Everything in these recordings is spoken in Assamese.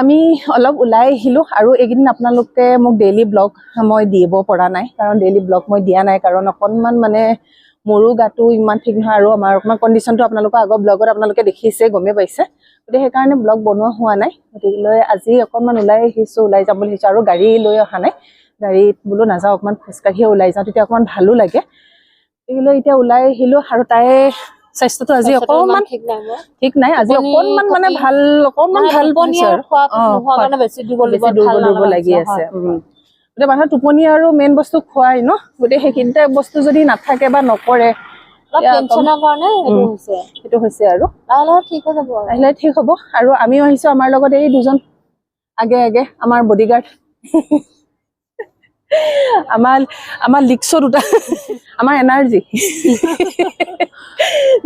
আমি অলপ ওলাই আহিলোঁ আৰু এইকেইদিন আপোনালোকে মোক ডেইলি ব্লগ মই দিব পৰা নাই কাৰণ ডেইলি ব্লগ মই দিয়া নাই কাৰণ অকণমান মানে মোৰো গাটো ইমান ঠিক নহয় আৰু আমাৰ অকণমান কণ্ডিশ্যনটো আপোনালোকৰ আগৰ ব্লগত আপোনালোকে দেখিছে গমেই পাইছে। গতিকে সেইকাৰণে ব্লগ বনোৱা হোৱা নাই গতিকে আজি অকণমান ওলাই আহিছোঁ ওলাই যাম বুলি আৰু গাড়ী লৈ অহা নাই। গাড়ীত বোলো নাযাওঁ অকণমান খোজকাঢ়িয়ে ওলাই যাওঁ তেতিয়া অকণমান ভালো লাগে। গতিকে এতিয়া ওলাই আহিলোঁ আৰু তাই স্বাস্থ্যটো আজি অকণমান ঠিক নাই আজি অকণমান মানে ভাল অকণমান মানে ভাল লগা আছে। গতিকে মানুহৰ টোপনি আৰু মেইন বস্তু খোৱাই ন? গতিকে সেইখিনিতে বস্তু যদি নাথাকে বা নকৰে সেইটো। হৈছে। আৰু। লাহে লাহে আহিলে ঠিক হ'ব। আৰু আমিও আহিছোঁ আমাৰ লগত এই দুজন। আগে আগে আমাৰ বডিগাৰ্ড আমাৰ আমাৰ লিক্সৰ দুটা আমাৰ এনাৰ্জি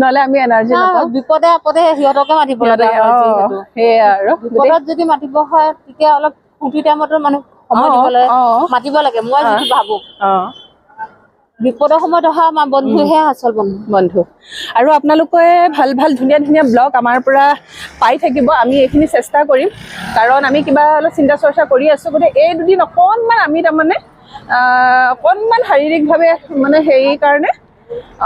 নহ'লে আমি এনাৰ্জি বিপদে আপদে সিহঁতকে মাতিব লগা। সেয়াই আৰু। বিপদত যদি মাতিব হয় তেতিয়া অলপ ফূৰ্তি টাইমতো মানুহ সময় দিবলৈ মাতিব লাগে মই যিটো ভাবো। বিপদৰ সময়ত অহা আমাৰ বন্ধুহে আচল বন্ধু। বন্ধু। আৰু আপোনালোকে ভাল ভাল ধুনীয়া ধুনীয়া ব্লগ আমাৰ পৰা পাই থাকিব। আমি এইখিনি চেষ্টা কৰিম। কাৰণ আমি কিবা অলপ চিন্তা চৰ্চা কৰি আছোঁ। গতিকে এই দুদিন অকণমান আমি তাৰমানে অকণমান শাৰীৰিকভাৱে মানে হেৰি কাৰণে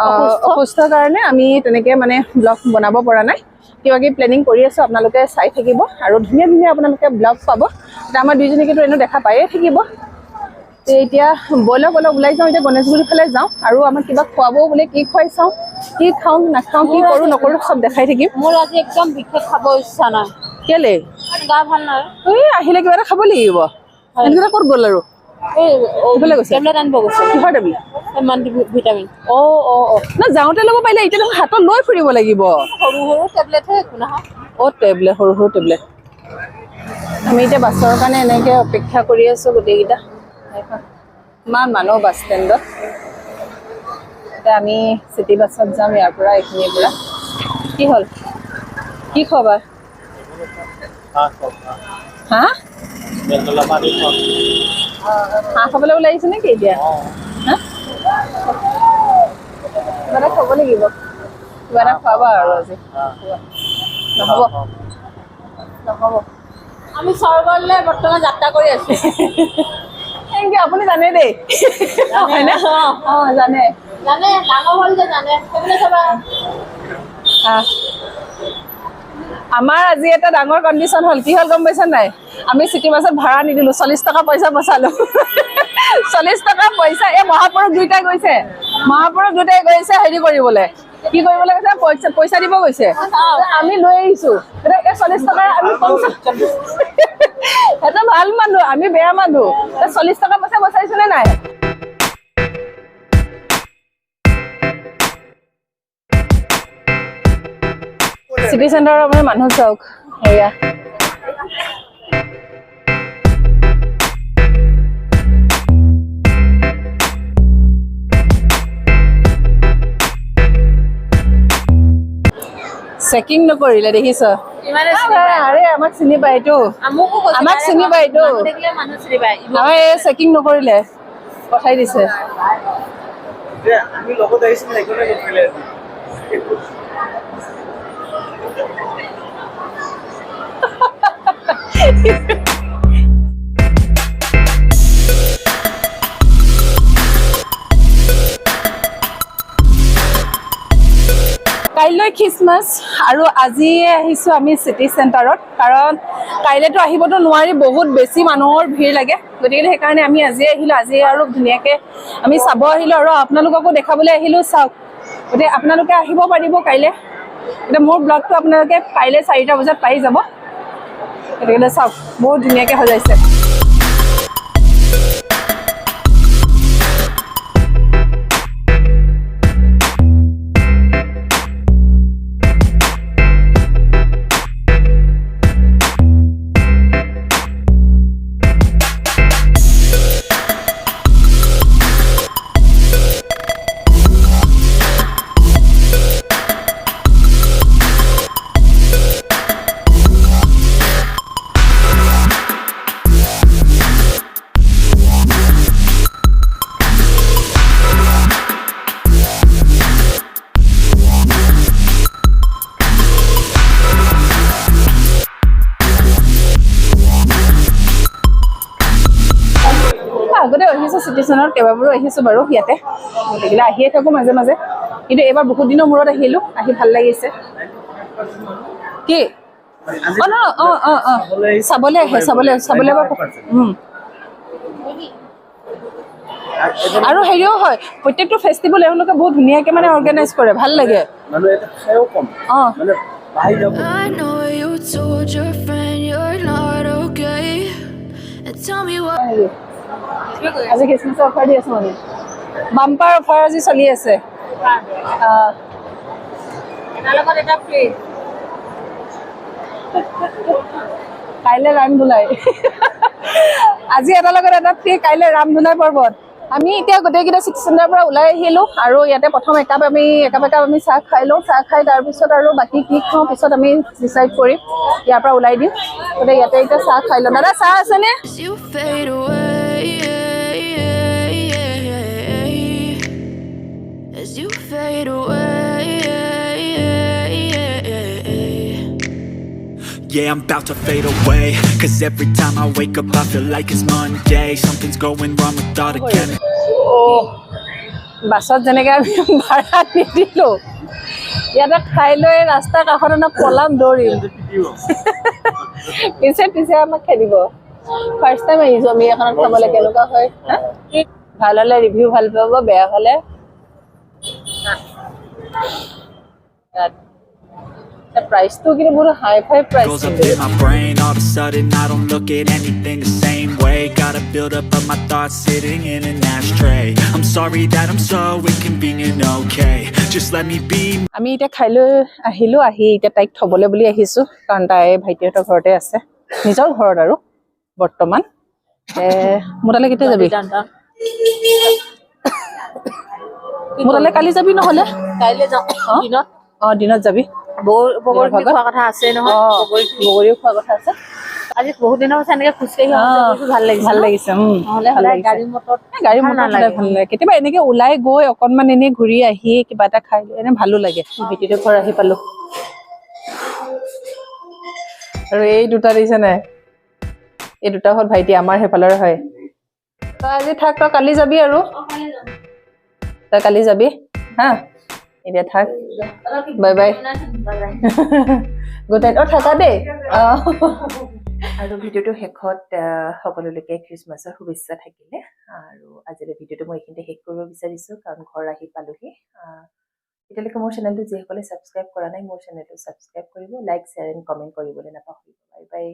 অসুস্থ। কাৰণে আমি তেনেকৈ মানে ব্লগ বনাব পৰা নাই। কিবা কিবি প্লেনিং কৰি আছোঁ আপোনালোকে চাই থাকিব আৰু ধুনীয়া ধুনীয়া আপোনালোকে ব্লগ পাব। এতিয়া আমাৰ দুইজনীকেতো এনেও দেখা পায়ে থাকিব। এতিয়া ব'লক অলপ ওলাই যাওঁ এতিয়া গণেশগুৰিৰ ফালে যাওঁ আৰু আমাক কিবা খুৱাবও বোলে কি খুৱাই চাওঁ কি খাওঁ নাখাওঁ কি কৰোঁ নকৰোঁ চব দেখাই থাকিম। মোৰ আজি একদম বিশেষ খাব ইচ্ছা নাই। কেলে? গা ভাল নাই। এই আহিলে কিবা এটা খাব লাগিব। সেইকেইটা ক'ত গ'ল আৰু? যাওঁতে ল'ব পাৰিলে এতিয়া দেখোন হাতত লৈ ফুৰিব লাগিব। সৰু সৰু টেবলেটহে একো নহয়। অ' টেবলেট সৰু সৰু টেবলেট। আমি এতিয়া বাছৰ কাৰণে এনেকৈ অপেক্ষা কৰি আছোঁ গোটেইকেইটা। ইমান মানুহ বাছ ষ্টেণ্ডত। এতিয়া আমি চিটি বাছত যাম ইয়াৰ পৰা এইখিনিৰ পৰা। কি হ'ল? কি খবৰ? হা? হাঁহ খাবলৈ ওলাই আহিছে নেকি এতিয়া? কিবা এটা খাব লাগিব। কিবা এটা খুৱাবা আৰু আজি। নহ'ব। নহ'ব। আমি স্বৰ্গলৈ বৰ্তমান যাত্ৰা কৰি আছো। থেংক ইউ আপুনি জানে দেই। হয়নে? অঁ জানে। জানে ডাঙৰ হ'ল যে জানে। সেইবুলি চাবা। আমাৰ আজি এটা ডাঙৰ কণ্ডিশ্যন হ'ল কি হ'ল গম পাইছা নাই? আমি চিটি বাছত ভাড়া নিদিলোঁ চল্লিছ টকা পইচা বচালোঁ। চল্লিছ টকা পইচা এই মহাপুৰুষ দুইটাই গৈছে। মহাপুৰুষ দুইটাই গৈছে হেৰি কৰিবলৈ। কি কৰিবলৈ গৈছে? পইচা পইচা দিব গৈছে। আমি লৈ আহিছোঁ। এই চল্লিছ টকা আমি সেইটো ভাল মানুহ আমি বেয়া মানুহ। চল্লিছ টকা পইচা বচাইছোঁ নে নাই? চিটি চেণ্টাৰৰ মানে মানুহ চাওক সেয়া চেকিং নকৰিলে দেখিছ? আৰে আমাক চিনি পায়তো আমকো আমাক চিনি পায়তো। আমাৰ এই চেকিং নকৰিলে পঠাই দিছে। আমি লগত আহিছিলো সেইকাৰণে নকৰিলে কাইলৈ খ্ৰীষ্টমাছ আৰু আজিয়ে আহিছোঁ আমি চিটি চেণ্টাৰত কাৰণ কাইলৈতো আহিবতো নোৱাৰি বহুত বেছি মানুহৰ ভিৰ লাগে। গতিকে সেইকাৰণে আমি আজিয়ে আহিলোঁ আজি আৰু ধুনীয়াকৈ আমি চাব আহিলোঁ আৰু আপোনালোককো দেখাবলৈ আহিলোঁ চাওক। গতিকে আপোনালোকে আহিব পাৰিব কাইলৈ। এতিয়া মোৰ ব্লগটো আপোনালোকে কাইলৈ চাৰিটা বজাত পাই যাব। গতিকে চাওক বহুত ধুনীয়াকৈ সজাইছে। চিটিজেনত কেইবাবাৰো আহিছোঁ বাৰু ইয়াতে। গতিকে আহিয়ে থাকোঁ মাজে মাজে। কিন্তু এইবাৰ বহুত দিনৰ মূৰত আহিলোঁ আহি ভালো লাগিছে। কি? অঁ অঁ অঁ অঁ। চাবলৈ আহে চাবলৈ চাবলৈ আৰু হেৰিও হয় প্ৰত্যেকটো ফেষ্টিভেল এওঁলোকে বহুত ধুনীয়াকৈ মানে অৰ্গেনাইজ কৰে ভালো লাগে। খায়ো অঁ। মানে পাই যাব। I know you told your friend you're not okay. And tell me what. আজি খ্ৰীষ্টমাছৰ অফাৰ দি আছো মানে। বাম্পাৰ অফাৰ আজি চলি আছে। এটা কাইলৈ ৰাম ধুলাই আজি এটাৰ লগত এটা ফ্ৰী কাইলৈ ৰাম ধুলাই পৰ্বত। আমি এতিয়া গোটেইকেইটা চিটি চেণ্টাৰৰ পৰা ওলাই আহিলোঁ আৰু ইয়াতে প্ৰথম একাপ আমি একাপ একাপ আমি চাহ খাই লওঁ। চাহ খাই তাৰপিছত আৰু বাকী কি খাওঁ পিছত আমি ডিচাইড কৰিম। ইয়াৰ পৰা ওলাই দিম। গতিকে ইয়াতে এতিয়া চাহ খাই লওঁ। দাদা চাহ আছেনে? As you fade away, as you fade away, Yeah, I'm about to fade away Cause every time I wake up I feel like it's Monday Something's going wrong with all the chemicals বাছত যেনেকৈ আমি ভাড়া নিদিলোঁ ইয়াতে খাই লৈ ৰাস্তাৰ কাষত অলপ পলাম দৌৰিম পিছে পিছে আমাক খেদিব ফাৰ্ষ্ট টাইম আহিছো আমি এখন খাবলৈ কেনেকুৱা হয়? ভাল হ'লে ৰিভিউ ভাল পাব বেয়া হ'লে? আমি এতিয়া খাই লৈ আহিলো আহি এতিয়া তাইক থবলে বুলি আহিছো কাৰণ তাই ভাইটিহঁতৰ ঘৰতে আছে। নিজৰ ঘৰত আৰু। বৰ্তমান। মোৰ তালৈ কেতিয়া যাবি? মোৰ তালৈ কালি যাবি নহ'লে? কাইলৈ যাওঁ। দিনত? অঁ দিনত যাবি। বগৰী বগৰী ভাগত? খোৱা কথা আছে নহয়। অঁ বগৰীও খোৱা কথা আছে। আজি বহুত দিনৰ পাছত এনেকে খোজকাঢ়ি অহা অঁ, গৈছো, ভাল লাগিছে ভাল ন? লাগিছে উম, নহ'লে ভাল সদায় লাগিছে। গাড়ী মটৰত এ, গাড়ী ভাল মটৰ সদায় নালাগে। ভাল লাগে। কেতিয়াবা এনেকে ওলাই গৈ অকনমান এনেই ঘূৰি আহি কিবা এটা খাই লৈ এনে ভালো লাগে। ভাইটিটো ঘৰ আহি পালো। আৰু এই দুটা দেখিছে নাই? এই দুটা হ'ল ভাইটি আমাৰ সেইফালৰে হয়। তই আজি থাক তই কালি যাবি আৰু। তই কালি যাবি হা? এতিয়া থাক। বাই বাই গুড নাইট অঁ থাকা দেই। অঁ। আৰু ভিডিঅ'টো শেষত সকলোলৈকে খ্ৰীষ্টমাছৰ শুভেচ্ছা থাকিলে। আৰু আজিলৈ ভিডিঅ'টো মই এইখিনিতে শেষ কৰিব বিচাৰিছোঁ কাৰণ ঘৰ আহি পালোহি। এতিয়ালৈকে মোৰ চেনেলটো যিসকলে ছাবস্ক্ৰাইব কৰা নাই মোৰ চেনেলটো ছাবস্ক্ৰাইব কৰিব লাইক শ্বেয়াৰ এণ্ড কমেণ্ট কৰিবলৈ নাপাহৰিব। Bye bye